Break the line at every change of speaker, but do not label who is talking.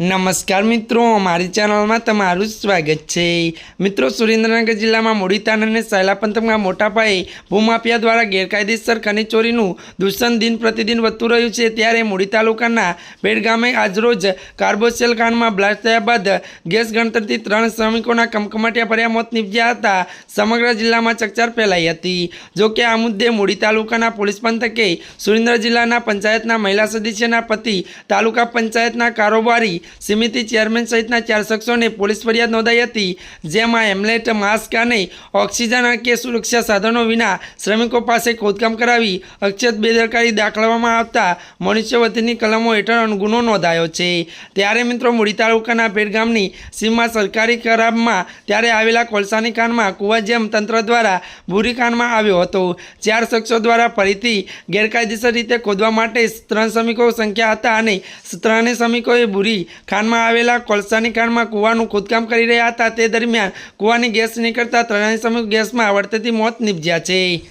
નમસ્કાર મિત્રો, મારી ચેનલમાં તમારું સ્વાગત છે. મિત્રો, સુરેન્દ્રનગર જિલ્લામાં મૂડીતાન અને સહેલા પંથકમાં મોટા પાયે ભૂમાફિયા દ્વારા ગેરકાયદેસર ખનીજ ચોરીનું દૂષણ દિન પ્રતિદિન વધતું રહ્યું છે. ત્યારે મૂડી તાલુકાના બેડ ગામે આજરોજ કાર્બોસેલ કાંડમાં બ્લાસ્ટ થયા બાદ ગેસ ગણતરથી ત્રણ શ્રમિકોના કમકમાટિયા ભર્યા મોત નીપજ્યા હતા. સમગ્ર જિલ્લામાં ચકચાર ફેલાઈ હતી. જોકે આ મુદ્દે મૂડી તાલુકાના પોલીસ પંથકે સુરેન્દ્ર જિલ્લાના પંચાયતના મહિલા સદસ્યના પતિ, તાલુકા પંચાયતના કારોબારી સમિતિ ચેરમેન સહિતના ચાર શખ્સોને પોલીસ ફરિયાદ નોંધાઈ હતી, જેમાં હેમલેટ માસ્ક અને ઓક્સિજન કે સુરક્ષા સાધનો વિના શ્રમિકો પાસે ખોદકામ કરાવી અક્ષત બેદરકારી દાખલવામાં આવતા મનુષ્યવતીની કલમો હેઠળ ગુનો નોંધાયો છે. ત્યારે મિત્રો મૂડી તાલુકાના ગામની સીમમાં સરકારી ખરાબમાં ત્યારે આવેલા કોલસાની કાનમાં કુવા જેમ તંત્ર દ્વારા ભૂરી કાનમાં આવ્યો હતો. ચાર શખ્સો દ્વારા ફરીથી ગેરકાયદેસર રીતે ખોદવા માટે ત્રણ શ્રમિકો સંખ્યા હતા અને ત્રણેય શ્રમિકોએ ભૂરી ખાનમાં આવેલા કોલસાની ખાણમાં કૂવાનું ખોદકામ કરી રહ્યા હતા. તે દરમિયાન કૂવાની ગેસ નીકળતા ત્રણેય સમય ગેસમાં વળતેથી મોત નીપજ્યા છે.